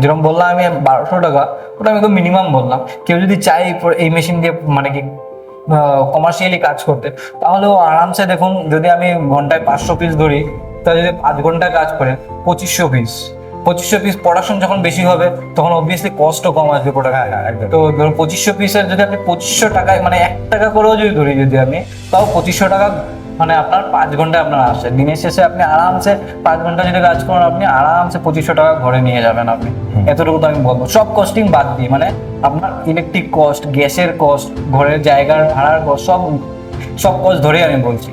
যেরকম বললাম আমি বারোশো টাকা ওটা আমি তো মিনিমাম বললাম। কেউ যদি চায় এই মেশিন দিয়ে মানে কি কমার্শিয়ালি কাজ করতে তাহলে ও আরামসে দেখুন যদি আমি ঘন্টায় পাঁচশো পিস ধরি তাহলে যদি আধ ঘণ্টা কাজ করে পঁচিশশো পিস পঁচিশশো পিস প্রোডাকশন যখন বেশি হবে তখন অবভিয়াসলি কস্টও কম আসবে প্রোডাক্ট তো ধরুন পঁচিশশো পিসের যদি আপনি পঁচিশশো টাকায় মানে এক টাকা করেও যদি ধরি যদি আমি তাও পঁচিশশো টাকা মানে আপনার পাঁচ ঘন্টায় আপনার আসে। দিনের শেষে আপনি আরামসে পাঁচ ঘণ্টা যদি কাজ করেন আপনি আরামসে পঁচিশশো টাকা ঘরে নিয়ে যাবেন আপনি। এতটুকু তো আমি বলব। সব কস্টিং বাদ দিয়ে মানে আপনার ইলেকট্রিক কস্ট গ্যাসের কস্ট ঘরের জায়গার ভাড়ার কস্ট সব সব কস্ট ধরে আমি বলছি।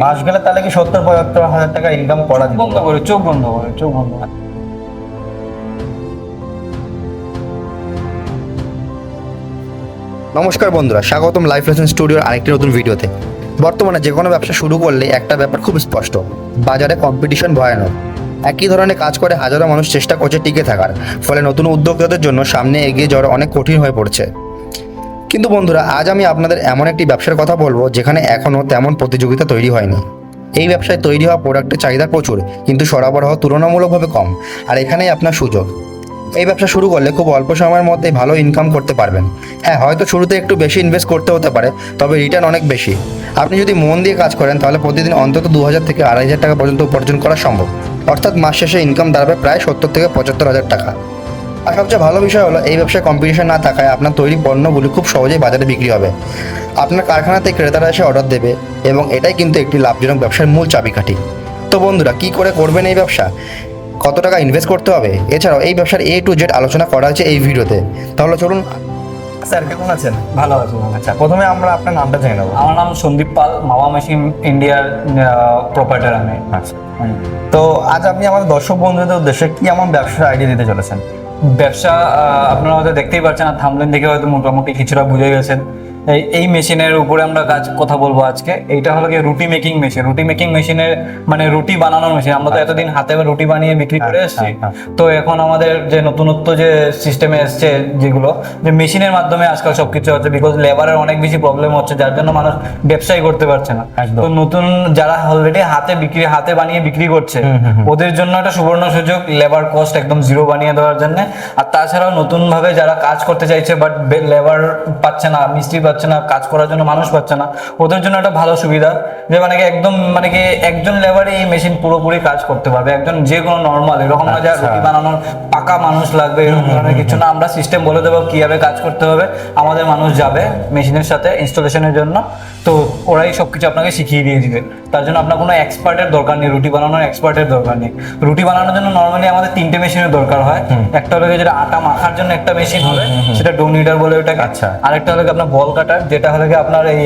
মাস গেলে তাহলে কি সত্তর পঁচাত্তর হাজার টাকা ইনকাম করা বন্ধ করে চোখ বন্ধ করে চোখ বন্ধ করে। নমস্কার বন্ধুরা স্বাগতম লাইফ লেসন স্টুডিওর আরেকটি নতুন ভিডিওতে। বর্তমানে যে কোনো ব্যবসা শুরু করলে একটা ব্যাপার খুব স্পষ্ট, বাজারে কম্পিটিশন ভয়ানক। একই ধরনের কাজ করে হাজারো মানুষ চেষ্টা করছে টিকে থাকার, ফলে নতুন উদ্যোক্তাদের জন্য সামনে এগিয়ে যাওয়া অনেক কঠিন হয়ে পড়ছে। কিন্তু বন্ধুরা, আজ আমি আপনাদের এমন একটি ব্যবসার কথা বলব যেখানে এখনও তেমন প্রতিযোগিতা তৈরি হয়নি। এই ব্যবসায় তৈরি হওয়া প্রোডাক্টের চাহিদা প্রচুর, কিন্তু সরবরাহ তুলনামূলকভাবে কম, আর এখানেই আপনার সুযোগ। এই ব্যবসা শুরু করলে খুব অল্প সময়ের মধ্যে ভালো ইনকাম করতে পারবেন। হ্যাঁ হয়তো শুরুতে একটু বেশি ইনভেস্ট করতে হতে পারে, তবে রিটার্ন অনেক বেশি। আপনি যদি মন দিয়ে কাজ করেন, তাহলে প্রতিদিন অন্তত দু হাজার থেকে আড়াই হাজার টাকা পর্যন্ত উপার্জন করা সম্ভব। অর্থাৎ মাস শেষে ইনকাম দাঁড়াবে প্রায় সত্তর থেকে পঁচাত্তর হাজার টাকা। আর সবচেয়ে ভালো বিষয় হলো, এই ব্যবসায় কম্পিটিশন না থাকায় আপনার তৈরি পণ্যগুলি খুব সহজেই বাজারে বিক্রি হবে। আপনার কারখানাতে ক্রেতারা এসে অর্ডার দেবে এবং এটাই কিন্তু একটি লাভজনক ব্যবসার মূল চাবিকাঠি। তো বন্ধুরা, কি করে করবেন এই ব্যবসা? কত টাকা ইনভেস্ট করতে হবে? এছাড়াও এই ব্যবসার এ টু জেড আলোচনা করা হয়েছে এই ভিডিওতে। তাহলে চলুন। স্যার কেমন আছেন? ভালো আছেন আচ্ছা প্রথমে আমরা আপনার নামটা জেনে নেব। আমার নাম সন্দীপ পাল মামা মেশিন ইন্ডিয়ার প্রোপাইটার আমি। আচ্ছা। তো আজ আপনি আমাদের দর্শক বন্ধুদের উদ্দেশ্যে কি এমন ব্যবসার আইডিয়া দিতে চলেছেন? ব্যবসা আপনারা হয়তো দেখতেই পাচ্ছেন আর থামলেন দেখে হয়তো মোটামুটি কিছুটা বুঝে গেছেন। এই মেশিনের উপরে আমরা কাজ কথা বলব আজকে। এইটা হলো কি রুটি মেকিং মেশিন। রুটি মেকিং মেশিনের মানে রুটি বানানোর মেশিন। আমরা তো এতদিন হাতে রুটি বানিয়ে বিক্রি করে এসেছি। হ্যাঁ, তো এখন আমাদের যে নতুনত্ব যে সিস্টেমে এসছে যেগুলো যে মেশিনের মাধ্যমে আজকাল সবকিছু হচ্ছে বিকজ লেবারের অনেক বেশি প্রবলেম হচ্ছে যার জন্য মানুষ ব্যবসাই করতে পারছে না। তো নতুন যারা অলরেডি হাতে বিক্রি হাতে বানিয়ে বিক্রি করছে ওদের জন্য একটা সুবর্ণ সুযোগ লেবার কস্ট একদম জিরো বানিয়ে দেওয়ার জন্য। আর তাছাড়াও নতুন ভাবে যারা কাজ করতে চাইছে বাট লেবার পাচ্ছে না মিস্ত্রি পাচ্ছে না কাজ করার জন্য মানুষ পাচ্ছে না ওদের জন্য একটা ভালো সুবিধা যে মানে কি একদম মানে কি একজন লেবারে এই মেশিন পুরোপুরি কাজ করতে পারবে একজন যে কোনো নর্মাল এরকম না যা আচ্ছা। রুটি বানানোর পাকা মানুষ লাগবে এরকম ধরনের কিছু না আমরা সিস্টেম বলে দেবো কীভাবে কাজ করতে হবে আমাদের মানুষ যাবে মেশিনের সাথে ইনস্টলেশনের জন্য তো ওরাই সবকিছু আপনাকে শিখিয়ে দিয়ে দিবে তার জন্য আপনার কোনো এক্সপার্টের দরকার নেই রুটি বানানোর এক্সপার্টের দরকার নেই। রুটি বানানোর জন্য নর্মালি আমাদের তিনটে মেশিনের দরকার হয়। একটা হলো যেটা আটা মাখার জন্য একটা মেশিন হবে সেটা ডোনিটার বলে ওটাকে। আচ্ছা। আরেকটা হলো আপনার বল কাটার যেটা হলো গিয়ে আপনার এই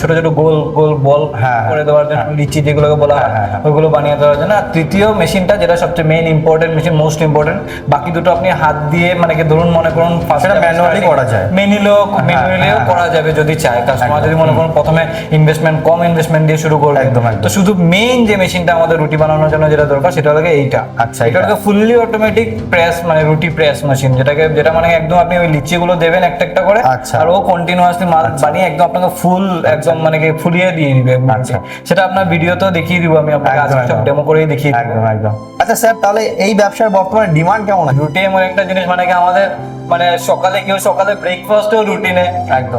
ছোট ছোট গোল গোল বল হ্যাঁ, করে দেওয়ার জন্য লিচি যেগুলোকে বলা হয় হ্যাঁ, হ্যাঁ। ওইগুলো বানিয়ে দেওয়ার জন্য। আর তৃতীয় মেশিনটা যেটা সবচেয়ে main important machine most important বাকি দুটো আপনি হাত দিয়ে মানে কি ধরুন মনে করুন সেটা manually করা যায়। ম্যানুয়ালিও হ্যাঁ, ম্যানুয়ালিও হ্যাঁ, করা যাবে যদি চায়। কাস্টমার যদি মনে করুন প্রথমে ইনভেস্টমেন্ট কম ইনভেস্টমেন্ট দিয়ে শুরু করবে একদম, একদম। তো শুধু মেইন যে মেশিনটা আমাদের রুটি বানানোর জন্য যেটা দরকার সেটা হলো এইটা আচ্ছা, এটা। হলো ফুললি অটোমেটিক প্রেস মানে রুটি প্রেস মেশিন যেটাকে যেটা মানে একদম আপনি ওই লিচিগুলো দেবেন একটা একটা করে আচ্ছা। আর ও কন্টিনিউয়াসলি মাল বানিয়ে একদম আপনাকে ফুল একদম মানে কি ফুলিয়ে দিয়ে দিবে আচ্ছা। সেটা আপনার ভিডিওতেও দেখিয়ে দিব আমি আপনাকে আজকে সব ডেমো করেই দেখিয়ে দিব একদম একদম আচ্ছা স্যার তাহলে এই ব্যবসার বর্তমানে ডিমান্ড কেমন আছে রুটি এমন একটা জিনিস মানে কি আমাদের মানে সকালে কেউ সকালে ব্রেকফাস্টও রুটিনে।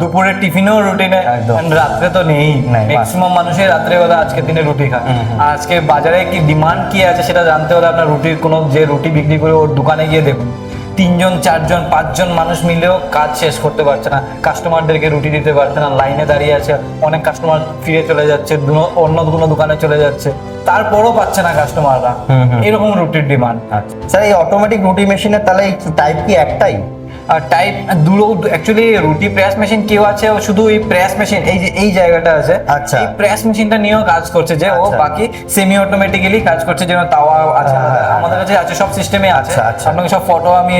দুপুরে টিফিনও রুটিনে। রাত্রে তো নেই। ম্যাক্সিমাম মানুষের রাত্রে বেলা আজকের দিনে রুটি খায়। আজকে বাজারে কি ডিমান্ড কি আছে সেটা জানতে হলে আপনার রুটির কোনো যে রুটি বিক্রি করে ওর দোকানে গিয়ে দেখুন। তিনজন চারজন পাঁচজন মানুষ মিলেও কাজ শেষ করতে পারছে না। কাস্টমারদেরকে রুটি দিতে পারছে না। লাইনে দাঁড়িয়ে আছে। অনেক কাস্টমার ফিরে চলে যাচ্ছে। অন্য কোনো দোকানে চলে যাচ্ছে। তারপরও পাচ্ছে না কাস্টমাররা এরকম রুটির ডিমান্ড আচ্ছা। স্যার এই অটোমেটিক রুটি মেশিনের তাহলে টাইপ কি একটাই? টাইপ দুটো অ্যাকচুয়ালি রুটি প্রেস মেশিন কেউ আছে ও শুধু এই প্রেস মেশিন এই যে এই জায়গাটা আছে আচ্ছা। এই প্রেস মেশিনটা নিয়েও কাজ করছে যে ও আচ্ছা। বাকি সেমি অটোমেটিক্যালি কাজ করছে যেমন তাওয়া আছে হ্যাঁ, হ্যাঁ, আমাদের কাছে আছে সব সিস্টেমে আছে আচ্ছা, আচ্ছা। আপনাকে সব ফটো আমি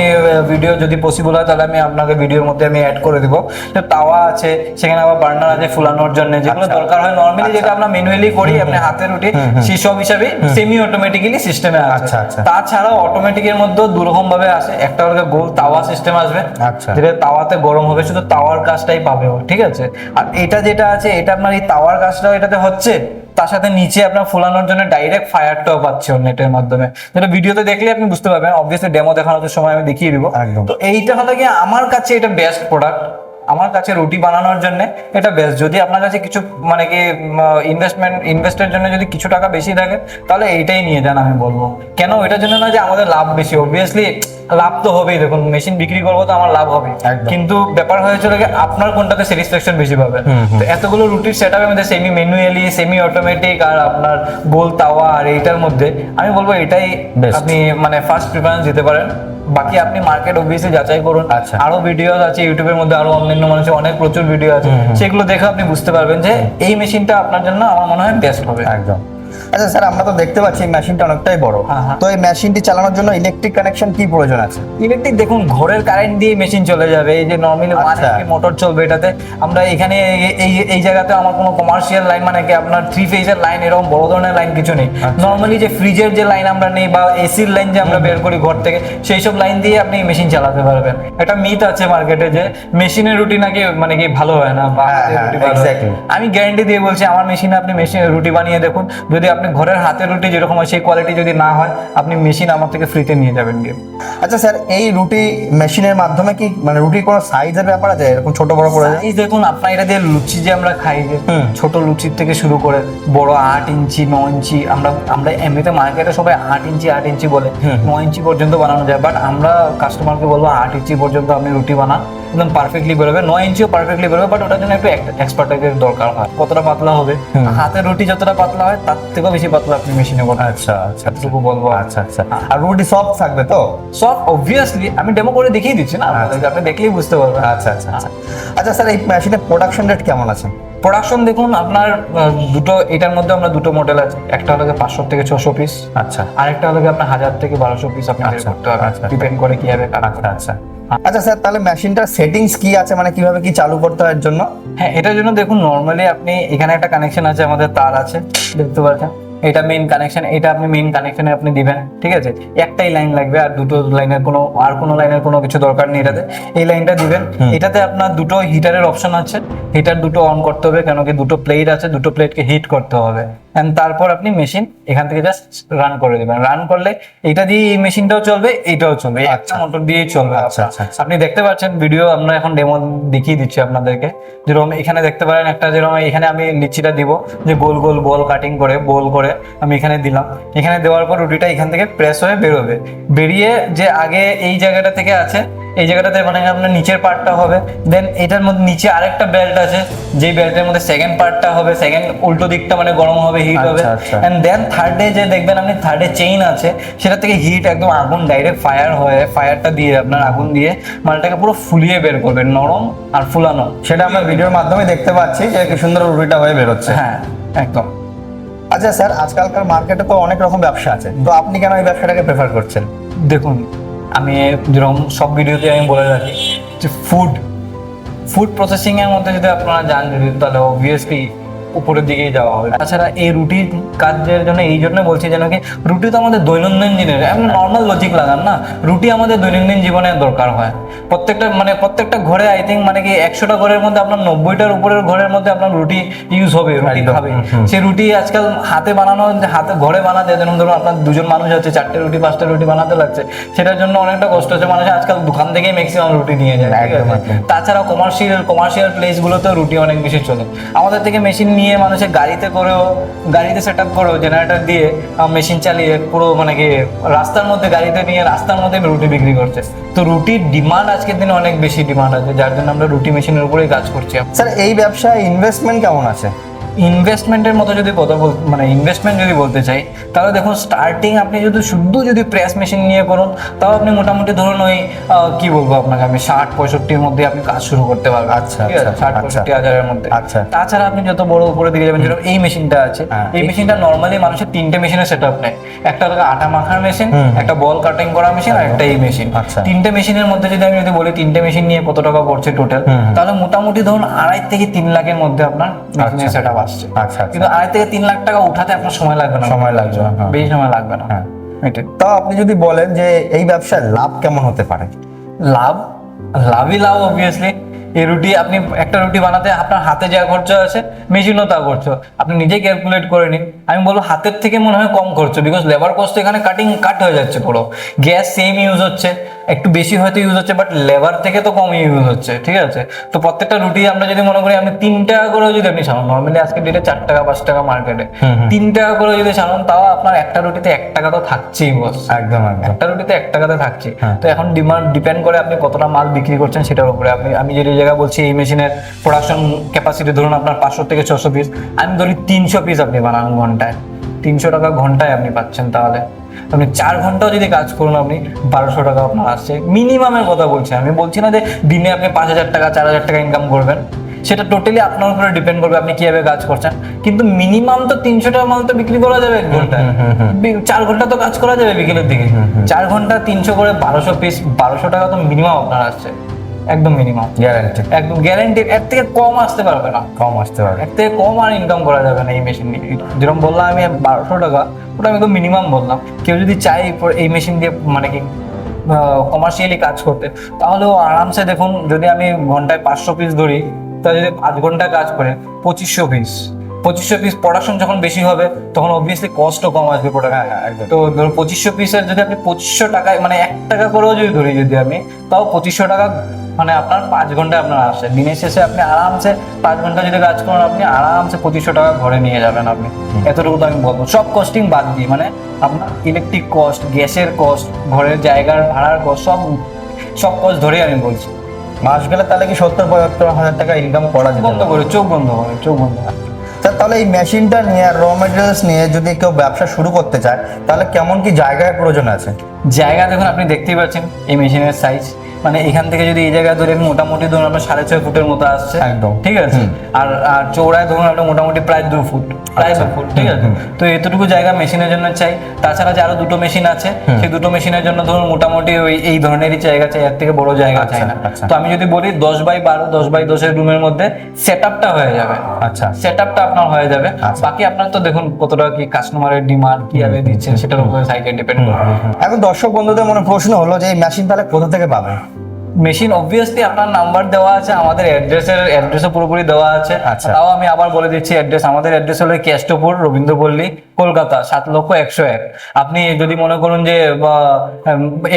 ভিডিও যদি পসিবল হয় তাহলে আমি আপনাকে ভিডিওর মধ্যে আমি অ্যাড করে দিব তো তাওয়া আছে সেখানে আবার বার্নার আছে ফুলানোর জন্য যেগুলো। দরকার হয় নর্মালি যেটা আমরা ম্যানুয়ালি করি আপনি হাতে রুটি সেই সব হিসাবে সেমি অটোমেটিক্যালি সিস্টেমে আছে। তাছাড়াও অটোমেটিকের মধ্যেও দু রকম ভাবে আসে একটা হলো গোল তাওয়া সিস্টেম আসবে আচ্ছা। যেটা তাওয়াতে গরম হবে শুধু তাওয়ার কাজটাই পাবে ও ঠিক আছে আর এটা যেটা আছে এটা আপনার এই তাওয়ার কাজটাও এটাতে হচ্ছে তার সাথে নিচে আপনার ফোলানোর জন্য ডাইরেক্ট ফায়ারটাও পাচ্ছে নেটের মাধ্যমে যেটা ভিডিওতে দেখলে আপনি বুঝতে পারবেন অবভিয়াসলি ডেমো দেখানোর সময় আমি দেখিয়ে দিব একদম। তো এইটা হলো কি আমার কাছে এটা বেস্ট প্রোডাক্ট আমার কাছে রুটি বানানোর জন্য এটা বেস্ট যদি আপনার কাছে কিছু মানে কি ইনভেস্টমেন্ট ইনভেস্টের জন্য যদি কিছু টাকা বেশি থাকে তাহলে এইটাই নিয়ে যান আমি বলব। কেন? এটার জন্য না যে আমাদের লাভ বেশি। অবভিয়াসলি লাভ তো হবেই। দেখুন মেশিন বিক্রি করব তো আমার লাভ হবে। কিন্তু ব্যাপার হয়েছিল কি আপনার কোনটাতে স্যাটিসফ্যাকশন বেশি পাবেন তো এতগুলো রুটির সেট আপের মধ্যে সেমি ম্যানুয়ালি সেমি অটোমেটিক আর আপনার গোল তাওয়া আর এইটার মধ্যে আমি বলব এটাই. আপনি মানে ফার্স্ট প্রিফারেন্স দিতে পারেন। বাকি আপনি মার্কেট অবভিয়াসলি যাচাই করুন। আচ্ছা। আরও ভিডিও আছে ইউটিউবের মধ্যে আরও অন্যান্য মানুষের অনেক প্রচুর ভিডিও আছে সেগুলো দেখে আপনি বুঝতে পারবেন যে এই মেশিনটা আপনার জন্য আমার মনে হয় বেস্ট হবে। একদম। আচ্ছা স্যার আমরা তো দেখতে পাচ্ছি মেশিনটা অনেকটাই বড়। হ্যাঁ, হ্যাঁ। তো এই মেশিনটি চালানোর জন্য ইলেকট্রিক কানেকশন কি প্রয়োজন আছে? ইলেকট্রিক দেখুন ঘরের কারেন্ট দিয়ে মেশিন চলে যাবে। এই যে নর্মালি ওয়ান আচ্ছা। মোটর চলবে এটাতে। আমরা এখানে এই- এই জায়গাতে আমার কোনো কমার্শিয়াল লাইন মানে কি আপনার থ্রি ফেজের লাইন এরকম বড় ধরনের লাইন কিছু নেই। আচ্ছা। নর্মালি যে ফ্রিজের যে লাইন আমরা নেই বা এসির লাইন যে আমরা বের করি ঘর থেকে সেই সব লাইন দিয়ে আপনি মেশিন চালাতে পারবেন। একটা মিথ আছে মার্কেটে যে মেশিনের রুটি নাকি মানে কি ভালো হয় না বা হ্যাঁ. আমি গ্যারান্টি দিয়ে বলছি আমার মেশিনে আপনি মেশিন রুটি বানিয়ে দেখুন। যদি আপনি ঘরের হাতের রুটি যেরকম হয় সেই কোয়ালিটি যদি না হয় আপনি মেশিন আমার থেকে ফ্রিতে নিয়ে যাবেন গিয়ে। আচ্ছা স্যার এই রুটি মেশিনের মাধ্যমে কি মানে রুটির কোনো সাইজের ব্যাপার আছে? এরকম ছোট বড় করে? সাইজ দেখুন আপনার এটা দিয়ে লুচি যে আমরা খাই যে ছোট লুচির থেকে শুরু করে বড় আট ইঞ্চি ন ইঞ্চি আমরা আমরা এমনিতে মার্কেটে সবাই আট ইঞ্চি আট ইঞ্চি বলে। ন ইঞ্চি পর্যন্ত বানানো যায় বাট আমরা কাস্টমারকে বলব আট ইঞ্চি পর্যন্ত আপনি রুটি বানান। একদম পারফেক্টলি বেরোবে। নয় ইঞ্চিও পারফেক্টলি বেরোবে বাট ওটার জন্য একটু এক্সপার্টাইজের দরকার হয়। কতটা পাতলা হবে? হাতের রুটি যতটা পাতলা হয় তার থেকেও বেশি পাতলা আপনি মেশিনে করবেন আচ্ছা আচ্ছা এতটুকু বলব আচ্ছা আচ্ছা। আর রুটি সফট থাকবে তো? সব অবভিয়াসলি আমি ডেমো করে দেখিয়ে দিচ্ছি না আপনাদেরকে, আপনি দেখলেই বুঝতে পারবেন। আচ্ছা আচ্ছা আচ্ছা। আচ্ছা স্যার এই মেশিনের প্রোডাকশন রেট কেমন আছে? প্রোডাকশন দেখুন আপনার দুটো এটার মধ্যে আমরা দুটো মডেল আছে। একটা হলো পাঁচশো থেকে ছশো পিস আচ্ছা। আরেকটা হলো আপনার হাজার থেকে বারোশো পিস আপনি আচ্ছা, করতে হবে আচ্ছা। ডিপেন্ড করে কীভাবে কাজ আচ্ছা আচ্ছা। আচ্ছা স্যার তাহলে মেশিনটার সেটিংস কি আছে? মানে কীভাবে কি চালু করতে হয় এর জন্য? হ্যাঁ এটার জন্য দেখুন নর্মালি আপনি এখানে একটা কানেকশন আছে আমাদের তার আছে দেখতে পাচ্ছেন? এটা মেইন কানেকশন এটা আপনি মেইন কানেকশনে আপনি দিবেন ঠিক আছে? একটাই লাইন লাগবে আর দুটো লাইনের কোনো আর কোনো লাইনের কোনো কিছু দরকার নেই এটাতে। এই লাইনটা দিবেন এটাতে আপনার দুটো হিটারের অপশন আছে। হিটার দুটো অন করতে হবে কেন কি দুটো প্লেট আছে দুটো প্লেটকে হিট করতে হবে। এন্ড তারপর আপনি মেশিন এখান থেকে জাস্ট রান করে দিবেন। রান করলে এটা দিয়ে এই মেশিনটাও চলবে এইটাও চলবে। একটা মোটর দিয়েই চলবে আচ্ছা, আচ্ছা, আচ্ছা। আপনি দেখতে পাচ্ছেন ভিডিও আমরা এখন ডেমো দেখিয়ে দিচ্ছি আপনাদেরকে। যেরকম এখানে দেখতে পারেন একটা যেরকম এখানে আমি লিচিটা দিব যে গোল গোল বল কাটিং করে বল করে আমি এখানে দিলাম। এখানে দেওয়ার পর রুটিটা এখান থেকে প্রেস হয়ে বেরোবে। বেরিয়ে যে আগে এই জায়গাটা থেকে আছে এই জায়গাটাতে মানে আপনার নিচের পার্টটা হবে। দেন এটার মধ্যে নিচে আরেকটা বেল্ট আছে যেই বেল্টের মধ্যে সেকেন্ড পার্টটা হবে সেকেন্ড উল্টো দিকটা মানে গরম হবে হিট হবে। এন্ড দেন থার্ডে যে দেখবেন আপনি থার্ডে চেইন আছে সেটা থেকে হিট একদম আগুন ডাইরেক্ট ফায়ার হয়ে ফায়ারটা দিয়ে আপনার আগুন দিয়ে মালটাকে পুরো ফুলিয়ে বের করবেন নরম আর ফুলানো। সেটা আমরা ভিডিওর মাধ্যমে দেখতে পাচ্ছি যে কি সুন্দর রুটিটা হয়ে বেরোচ্ছে। হ্যাঁ একদম। আচ্ছা স্যার আজকালকার মার্কেটে তো অনেক রকম ব্যবসা আছে। তো আপনি কেন এই ব্যবসাটাকে প্রেফার করছেন? দেখুন আমি যেরকম সব ভিডিওতে আমি বলে থাকি যে ফুড ফুড প্রসেসিংয়ের মধ্যে যদি আপনারা জানেন তাহলে অবভিয়াসলি উপরের দিকেই যাওয়া হবে। তাছাড়া এই রুটির কাজের জন্য এই জন্য বলছি যেন কি রুটি তো আমাদের দৈনন্দিন জীবনের এমন নর্মাল লজিক লাগান না রুটি আমাদের দৈনন্দিন জীবনে দরকার হয়। প্রত্যেকটা মানে প্রত্যেকটা ঘরে আই থিঙ্ক মানে কি একশোটা ঘরের মধ্যে আপনার নব্বইটার উপরের ঘরের মধ্যে আপনার রুটি ইউজ হবে রুটি খাবে। সে রুটি আজকাল হাতে বানানো হাতে ঘরে বানাতে যেমন ধরুন আপনার দুজন মানুষ আছে চারটে রুটি পাঁচটা রুটি বানাতে লাগছে সেটার জন্য অনেকটা কষ্ট হচ্ছে। মানুষ আজকাল দোকান থেকেই ম্যাক্সিমাম রুটি নিয়ে যায় তাছাড়া কমার্শিয়াল কমার্শিয়াল প্লেসগুলোতে রুটি অনেক বেশি চলে। আমাদের থেকে মেশিন নিয়ে মানুষের গাড়িতে করেও, গাড়িতে সেট আপ করেও জেনারেটর দিয়ে মেশিন চালিয়ে পুরো মানে কি রাস্তার মধ্যে গাড়িতে নিয়ে রাস্তার মধ্যে রুটি বিক্রি করছে। তো রুটির ডিমান্ড আজকের দিনে অনেক বেশি ডিমান্ড আছে, যার জন্য আমরা রুটি মেশিনের উপরেই কাজ করছি। স্যার, এই ব্যবসায় ইনভেস্টমেন্ট কেমন আছে? ইনভেস্টমেন্টের মতো যদি কথা বল মানে ইনভেস্টমেন্ট যদি বলতে চাই তাহলে দেখুন স্টার্টিং আপনি যদি শুধু যদি প্রেস মেশিন নিয়ে করুন তাও আপনি মোটামুটি ধরুন ওই কি বলব আপনাকে আমি ষাট পঁয়ষট্টির মধ্যে আপনি কাজ শুরু করতে পারবেন আচ্ছা, আছে আচ্ছা, ষাট আচ্ছা। পঁয়ষট্টি হাজারের মধ্যে আচ্ছা। তাছাড়া আপনি যত বড় উপরে দিকে যাবেন যেরকম এই মেশিনটা আছে হ্যাঁ। এই মেশিনটা নর্মালি মানুষের তিনটে মেশিনের সেট আপ নেয় একটা হলো আটা মাখার মেশিন একটা বল কাটিং করা মেশিন আর একটা এই মেশিন আচ্ছা। তিনটে মেশিনের মধ্যে যদি আমি যদি বলি তিনটে মেশিন নিয়ে কত টাকা পড়ছে টোটাল। তাহলে মোটামুটি ধরুন আড়াই থেকে তিন লাখের মধ্যে আপনার মেশিনের আচ্ছা। সেট আপ আসছে। আচ্ছা আচ্ছা। কিন্তু আড়াই থেকে তিন লাখ টাকা উঠাতে আপনার সময় লাগবে না। সময় লাগবে না, হ্যাঁ। বেশি সময় লাগবে না। হ্যাঁ। এটাই। তো আপনি যদি বলেন যে এই ব্যবসায় লাভ কেমন হতে পারে? লাভ? লাভই লাভ অবভিয়াসলি এই রুটি আপনি একটা রুটি বানাতে আপনার হাতে যা খরচা আছে মেশিনও তা খরচ। আপনি নিজে ক্যালকুলেট করে নিন। আমি বলব হাতের থেকে মনে হয় কম খরচ বিকজ লেবার কস্ট এখানে কাটিং কাট হয়ে যাচ্ছে পুরো। গ্যাস সেম ইউজ হচ্ছে একটু বেশি হয়তো ইউজ হচ্ছে বাট লেবার থেকে তো কম ইউজ হচ্ছে ঠিক আছে? তো প্রত্যেকটা রুটি আমরা যদি মনে করি আপনি তিন টাকা করে যদি আপনি ছাড়ুন নর্মালি আজকে ডেটে চার টাকা পাঁচ টাকা মার্কেটে তিন টাকা করে যদি ছাড়ুন তাও আপনার একটা রুটিতে এক টাকা তো থাকছেই বস একদম একটা রুটিতে এক টাকাতে থাকছে। হ্যাঁ। তো এখন ডিমান্ড ডিপেন্ড করে আপনি কতটা মাল বিক্রি করছেন সেটার উপরে। আপনি আমি যে জায়গা বলছি এই মেশিনের প্রোডাকশন ক্যাপাসিটি ধরুন আপনার পাঁচশো থেকে ছশো পিস আমি ধরি তিনশো পিস আপনি বানান ঘন্টায়। তিনশো টাকা ঘন্টায় আপনি পাচ্ছেন তাহলে। আপনি চার ঘন্টাও যদি কাজ করুন আপনি বারোশো টাকা আপনার আসছে। মিনিমামের কথা বলছি আমি। বলছি না যে দিনে আপনি পাঁচ হাজার টাকা চার হাজার টাকা ইনকাম করবেন। সেটা টোটালি আপনার উপরে ডিপেন্ড করবে আপনি কীভাবে কাজ করছেন। কিন্তু মিনিমাম তো তিনশো টাকা মাল তো বিক্রি করা যাবে এক ঘন্টায়। চার ঘণ্টা তো কাজ করা যাবে বিকেলের দিকে। চার ঘণ্টা তিনশো করে বারোশো পিস বারোশো টাকা তো মিনিমাম আপনার আসছে। একদম মিনিমাম গ্যারান্টি একদম গ্যারান্টি এর থেকে কম আসতে পারবে না। কম আসতে পারবে। এর থেকে কম আর ইনকাম করা যাবে না এই মেশিন দিয়ে যেরকম বললাম আমি বারোশো টাকা ওটা আমি তো মিনিমাম বললাম। কেউ যদি চাই এই মেশিন দিয়ে মানে কি কমার্শিয়ালি কাজ করতে তাহলেও আরামসে দেখুন যদি আমি ঘন্টায় পাঁচশো পিস ধরি তাহলে যদি পাঁচ ঘণ্টা কাজ করে পঁচিশশো পিস পঁচিশশো পিস প্রোডাকশন যখন বেশি হবে তখন অবভিয়াসলি কস্টও কম আসবে প্রোডাক্ট একদম। তো ধরো পঁচিশশো পিসের যদি আপনি পঁচিশশো টাকায় মানে এক টাকা করেও যদি ধরি যদি আমি তাও পঁচিশশো টাকা মানে আপনার পাঁচ ঘন্টায় আপনার আসে। দিনের শেষে আপনি আরামসে পাঁচ ঘণ্টা যদি কাজ করেন আপনি আরামসে পঁচিশশো টাকা ঘরে নিয়ে যাবেন আপনি। এতটুকু তো আমি বলব। সব কস্টিং বাদ দিই মানে আপনার ইলেকট্রিক কস্ট গ্যাসের কস্ট ঘরের জায়গার ভাড়ার কস্ট সব সব কস্ট ধরেই আমি বলছি। মাস গেলে তাহলে কি সত্তর পঁচাত্তর হাজার টাকা ইনকাম করা যেতে বন্ধ করে চোখ বন্ধ করে চোখ বন্ধ স্যার তাহলে এই মেশিনটা নিয়ে আর র মেটেরিয়ালস নিয়ে যদি কেউ ব্যবসা শুরু করতে চায় তাহলে কেমন কি জায়গায় প্রয়োজন আছে? জায়গা দেখুন আপনি দেখতেই পাচ্ছেন এই মেশিনের সাইজ মানে এখান থেকে যদি এই জায়গায় ধরে মোটামুটি ধরুন আপনার সাড়ে ছয় ফুটের মতো আসছে। একদম। ঠিক আছে? আর আর চৌড়ায় ধরুন আপনার মোটামুটি প্রায় দু ফুট প্রায় দু ফুট ঠিক আছে? তো এতটুকু জায়গা মেশিনের জন্য চাই। তাছাড়া যে আরও দুটো মেশিন আছে সেই দুটো মেশিনের জন্য ধরুন মোটামুটি ওই এই ধরনেরই জায়গা চাই এর থেকে বড় জায়গা চাই না। আচ্ছা। তো আমি যদি বলি দশ বাই বারো দশ বাই দশের রুমের মধ্যে সেট আপটা হয়ে যাবে। আচ্ছা। সেট আপটা আপনার হয়ে যাবে। আচ্ছা। বাকি আপনার তো দেখুন কতটা কি কাস্টমারের ডিমান্ড কীভাবে দিচ্ছেন সেটার উপরে সাইটে ডিপেন্ড করবে। এখন দর্শক বন্ধুদের মনে প্রশ্ন হলো যে এই মেশিন তাহলে কোথা থেকে পাবে? মেশিন অবভিয়াসলি আপনার নাম্বার দেওয়া আছে আমাদের অ্যাড্রেসের অ্যাড্রেসও পুরোপুরি দেওয়া আছে। আচ্ছা। তাও আমি আবার বলে দিচ্ছি অ্যাড্রেস আমাদের অ্যাড্রেস হলো কেষ্টপুর রবীন্দ্রপল্লী কলকাতা সাত লক্ষ একশো এক। আপনি যদি মনে করুন যে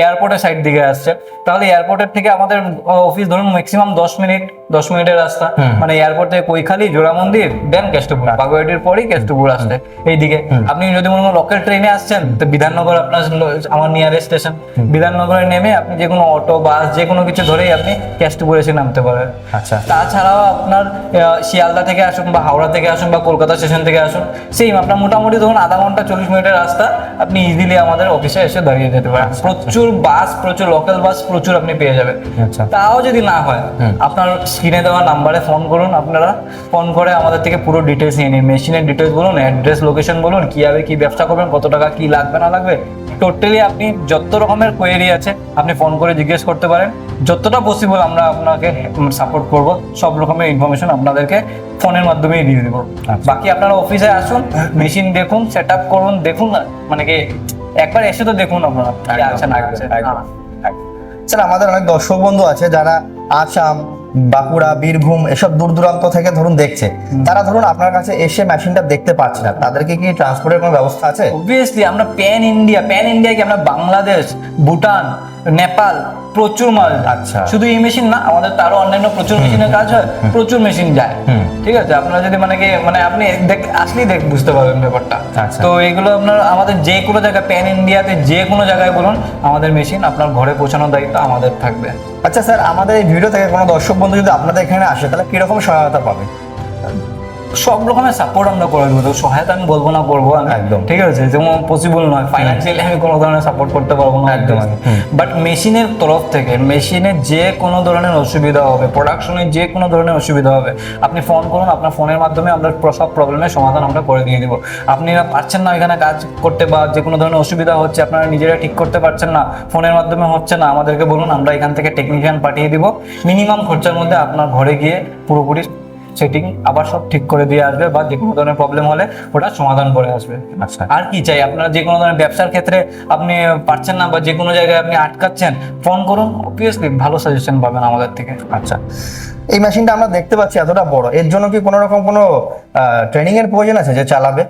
এয়ারপোর্টের সাইড দিকে আসছে তাহলে এয়ারপোর্টের থেকে আমাদের অফিস ধরুন ম্যাক্সিমাম দশ মিনিট দশ মিনিটের রাস্তা। মানে এয়ারপোর্ট থেকে কৈখালি জোড়া মন্দির দেন কেষ্টপুর। বাগুয়াটির পরেই কেষ্টপুর আসছে এইদিকে। আপনি যদি মনে করেন লোকাল ট্রেনে আসছেন তো বিধাননগর আপনার আমার নিয়ারেস্ট স্টেশন বিধাননগরে নেমে আপনি যে কোনো অটো বাস যে কোনো কিছু ধরেই আপনি কেষ্টপুর এসে নামতে পারবেন আচ্ছা। তাছাড়াও আপনার শিয়ালদা থেকে আসুন বা হাওড়া থেকে আসুন বা কলকাতা স্টেশন থেকে আসুন সেম আপনার মোটামুটি ধরুন আধা ঘণ্টা চল্লিশ মিনিটের রাস্তা আপনি ইজিলি আমাদের অফিসে এসে দাঁড়িয়ে যেতে পারেন। প্রচুর বাস প্রচুর লোকাল বাস প্রচুর আপনি পেয়ে যাবেন। আচ্ছা। তাও যদি না হয় আপনার স্ক্রিনে দেওয়া নাম্বারে ফোন করুন আপনারা। ফোন করে আমাদের থেকে পুরো ডিটেলস নিয়ে নিন। মেশিনের ডিটেলস বলুন অ্যাড্রেস লোকেশন বলুন কীভাবে কি ব্যবসা করবেন কত টাকা কি লাগবে না লাগবে। টোটালি আপনি যত রকমের কোয়েরি আছে আপনি ফোন করে জিজ্ঞেস করতে পারেন। যতটা পসিবল আমরা আপনাকে সাপোর্ট করব সব রকমের ইনফরমেশন আপনাদেরকে ফোনের মাধ্যমেই দিয়ে দেবো। বাকি আপনারা অফিসে আসুন মেশিন দেখুন সেট আপ করুন দেখুন না মানে কি একবার এসে তো দেখুন আপনারা না একদম। স্যার আমাদের অনেক দর্শক বন্ধু আছে যারা আসাম বাঁকুড়া বীরভূম এসব দূর দূরান্ত থেকে ধরুন দেখছে। তারা ধরুন আপনার কাছে এসে মেশিনটা দেখতে পাচ্ছে না। তাদেরকে কি ট্রান্সপোর্টের কোনো ব্যবস্থা আছে? অবভিয়াসলি আমরা প্যান ইন্ডিয়া প্যান ইন্ডিয়া কি আমরা বাংলাদেশ ভুটান নেপাল প্রচুর মাল। আচ্ছা। শুধু এই মেশিন না আমাদের তো আরও অন্যান্য প্রচুর মেশিনের কাজ হয় প্রচুর মেশিন যায় ঠিক আছে আপনারা যদি মানে কি মানে আপনি দেখ আসলেই দেখ বুঝতে পারবেন ব্যাপারটা আচ্ছা। তো এগুলো আপনার আমাদের যে কোনো জায়গায় প্যান ইন্ডিয়াতে যে কোনো জায়গায় বলুন আমাদের মেশিন আপনার ঘরে পৌঁছানোর দায়িত্ব আমাদের থাকবে আচ্ছা স্যার আমাদের এই ভিডিও থেকে কোনো দর্শক বন্ধু যদি আপনাদের এখানে আসে তাহলে কীরকম সহায়তা পাবে সব রকমের সাপোর্ট আমরা করে দেবো সহায়তা আমি বলব না করব আমি। একদম। ঠিক আছে? যেমন পসিবল নয়। ফাইন্যান্সিয়ালি আমি কোনো ধরনের সাপোর্ট করতে পারব না একদম, একদম। বাট মেশিনের তরফ থেকে মেশিনের যে কোনো ধরনের অসুবিধা হবে প্রোডাকশনের যে কোনো ধরনের অসুবিধা হবে আপনি ফোন করুন আপনার ফোনের মাধ্যমে আমরা সব প্রবলেমের সমাধান আমরা করে দিয়ে দিব। আপনি পারছেন না এখানে কাজ করতে বা যে কোনো ধরনের অসুবিধা হচ্ছে আপনারা নিজেরা ঠিক করতে পারছেন না ফোনের মাধ্যমে হচ্ছে না আমাদেরকে বলুন আমরা এখান থেকে টেকনিশিয়ান পাঠিয়ে দিব। মিনিমাম খরচার মধ্যে আপনার ঘরে গিয়ে পুরোপুরি সেটিং আবার সব ঠিক করে দিয়ে আসবে বা যে কোনো ধরনের প্রবলেম হলে ওটা সমাধান করে আসবে। আচ্ছা। আর কি চাই? আপনারা যে কোনো ধরনের ব্যবসার ক্ষেত্রে আপনি পারছেন না বা যে কোনো জায়গায় আপনি আটকাচ্ছেন ফোন করুন। অবভিয়াসলি ভালো সাজেশন পাবেন আমাদের থেকে। আচ্ছা। এই মেশিনটা আমরা দেখতে পাচ্ছি এতটা বড়। এর জন্য কি কোনো রকম কোনো ট্রেনিং এর প্রয়োজন আছে যে চালাবে?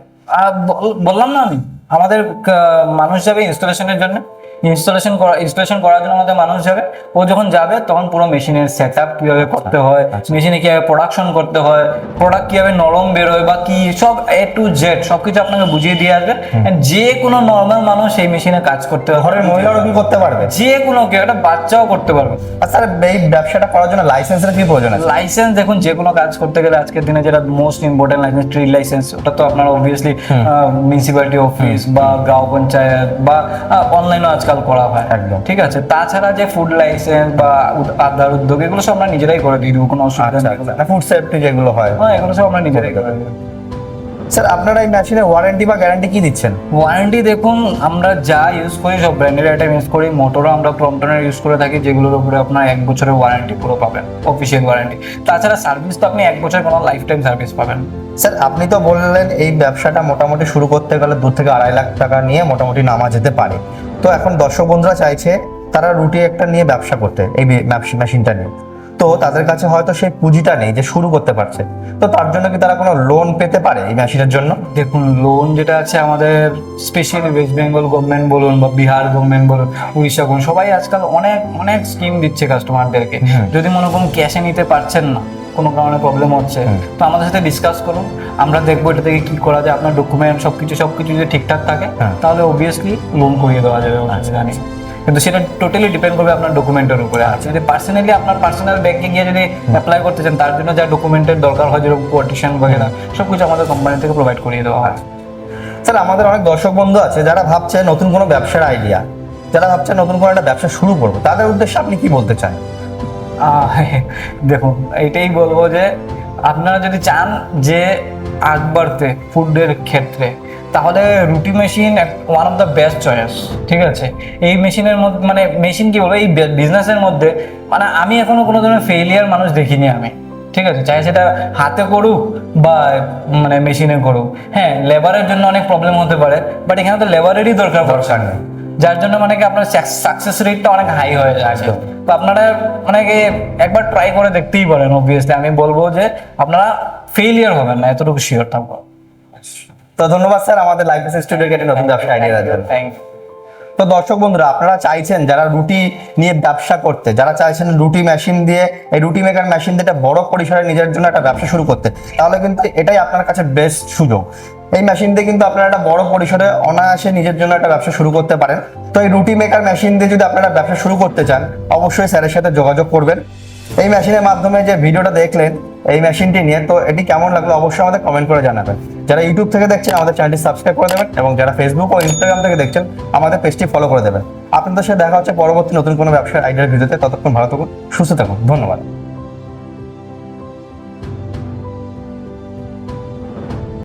বললাম না আমি। আমাদের মানুষ যাবে ইনস্টলেশনের জন্য। ইনস্টলেশন করা ইনস্টলেশন করার জন্য আমাদের মানুষ যাবে। ও যখন যাবে তখন পুরো মেশিনের সেট আপ কীভাবে করতে হয় মেশিনে কীভাবে প্রোডাকশন করতে হয় প্রোডাক্ট কীভাবে নরম বেরোয় বা কি সব এ টু জেড সবকিছু আপনাকে বুঝিয়ে দিয়ে আসবে। যে কোনো নর্মাল মানুষ এই মেশিনে কাজ করতে পারবে। ঘরের মহিলারও কি করতে পারবে? যে কোনো কেউ একটা বাচ্চাও করতে পারবে। আর স্যার এই ব্যবসাটা করার জন্য লাইসেন্সের কি প্রয়োজন আছে? লাইসেন্স দেখুন যে কোনো কাজ করতে গেলে আজকের দিনে যেটা most important licence trade licence ওটা তো আপনার অবভিয়াসলি মিউনিসিপ্যালিটি অফিস বা গ্রাম পঞ্চায়েত বা অনলাইনও আজকাল করা হয়। একদম। ঠিক আছে? তাছাড়া যে ফুড লাইসেন্স বা আধার উদ্যোগ এগুলো সব আমরা নিজেরাই করে দিই কোনো অসুবিধা আচ্ছা নেই। আচ্ছা। ফুড সেফটি যেগুলো হয়। হ্যাঁ এগুলো সব আমরা নিজেরাই করে দেবো। স্যার আপনারা এই মেশিনের ওয়ারেন্টি বা গ্যারান্টি কি দিচ্ছেন? ওয়ারেন্টি দেখুন আমরা যা ইউজ করি সব ব্র্যান্ডের আইটেম ইউজ করি। মোটরও আমরা ক্রমটনের ইউজ করে থাকি যেগুলোর উপরে আপনার এক বছরের ওয়ারেন্টি পুরো পাবেন অফিসিয়াল ওয়ারেন্টি তাছাড়া সার্ভিস তো আপনি এক বছর কোনো লাইফ টাইম সার্ভিস পাবেন। স্যার আপনি তো বললেন এই ব্যবসাটা মোটামুটি শুরু করতে গেলে দু থেকে আড়াই লাখ টাকা নিয়ে মোটামুটি নামা যেতে পারে। তো এখন দর্শক বন্ধুরা চাইছে তারা রুটি একটা নিয়ে ব্যবসা করতে এই মেশিনটা নিয়ে। তো তাদের কাছে হয়তো সেই পুঁজিটা নেই যে শুরু করতে পারছে। তো তার জন্য কি তারা কোনো লোন পেতে পারে এই মেশিনের জন্য? দেখুন লোন যেটা আছে আমাদের স্পেশালি ওয়েস্ট বেঙ্গল গভর্নমেন্ট বলুন বা বিহার গভর্নমেন্ট বলুন উড়িষ্যা বলুন সবাই আজকাল অনেক অনেক স্কিম দিচ্ছে কাস্টমারদেরকে যদি মনে করুন ক্যাশে নিতে পারছেন না কোনো কারণে প্রবলেম হচ্ছে তো আমাদের সাথে ডিসকাস করুন। আমরা দেখব এটা থেকে কি করা যায় আপনার ডকুমেন্ট সবকিছু সবকিছু যদি ঠিকঠাক থাকে হ্যাঁ। তাহলে অবভিয়াসলি লোন করিয়ে দেওয়া যাবে। অসুবিধা নেই কিন্তু সেটা টোটালি ডিপেন্ড করবে আপনার ডকুমেন্টের উপরে। আছে যদি পার্সোনালি আপনার পার্সোনাল ব্যাংকে গিয়ে যদি অ্যাপ্লাই করতে চান, তার জন্য যা ডকুমেন্টের দরকার হয়, যেরকম কোয়ার্টিশন বগেরা সব কিছু আমাদের কোম্পানি থেকে প্রোভাইড করিয়ে দেওয়া হয়। স্যার, আমাদের অনেক দর্শক বন্ধু আছে, যারা ভাবছে নতুন কোনো ব্যবসার আইডিয়া যারা ভাবছে নতুন কোনো একটা ব্যবসা শুরু করব, তাদের উদ্দেশ্যে আপনি কি বলতে চান? দেখুন এইটাই বলব যে, আপনারা যদি চান যে, আগ বাড়তে ফুডের ক্ষেত্রে তাহলে রুটি machine one of the best choice ঠিক আছে? এই মেশিনের মধ্যে মানে মেশিন কি বলব এই বিজনেসের মধ্যে মানে আমি এখনও কোনো ধরনের ফেলিয়ার মানুষ দেখিনি আমি ঠিক আছে? চাই সেটা হাতে করুক বা মানে মেশিনে করুক। হ্যাঁ লেবারের জন্য অনেক প্রবলেম হতে পারে বাট এখানে তো লেবারেরই দরকার দরকার নেই। যার জন্য মানে কি আপনার সাকসেস রেটটা অনেক হাই হয়ে যাচ্ছে তো আপনারা মানে কি একবার ট্রাই করে দেখতেই পারেন অবভিয়াসলি আমি বলব যে আপনারা ফেলিয়ার হবেন না এতটুকু শিওর থাকব। তো ধন্যবাদ স্যার আমাদের লাইফ স্টুডিও কেটে নতুন ব্যবসা আইডিয়া দেওয়ার জন্য। থ্যাংক তো দর্শক বন্ধুরা আপনারা চাইছেন যারা রুটি নিয়ে ব্যবসা করতে যারা চাইছেন রুটি মেশিন দিয়ে এই রুটি মেকার মেশিন দিয়ে একটা বড় পরিসরে নিজের জন্য একটা ব্যবসা শুরু করতে তাহলে কিন্তু এটাই আপনার কাছে বেস্ট সুযোগ। এই মেশিন দিয়ে কিন্তু আপনারা একটা বড় পরিসরে অনায়াসে নিজের জন্য একটা ব্যবসা শুরু করতে পারেন। তো এই রুটি মেকার মেশিন দিয়ে যদি আপনারা ব্যবসা শুরু করতে চান অবশ্যই স্যারের সাথে যোগাযোগ করবেন। এই মেশিনের মাধ্যমে যে ভিডিওটা দেখলেন এই মেশিনটি নিয়ে, তো এটি কেমন লাগল অবশ্যই আমাদের কমেন্ট করে জানাবেন। যারা ইউটিউব থেকে দেখছেন, আমাদের চ্যানেলটি সাবস্ক্রাইব করে দেবেন এবং যারা ফেসবুক ও ইনস্টাগ্রাম থেকে দেখছেন, আমাদের পেজটি ফলো করে দেবেন। আপনাদের সাথে দেখা হচ্ছে পরবর্তী নতুন কোনো ব্যবসার আইডিয়ার ভিডিওতে। ততক্ষণ ভালো থাকুন, সুস্থ থাকুন। ধন্যবাদ।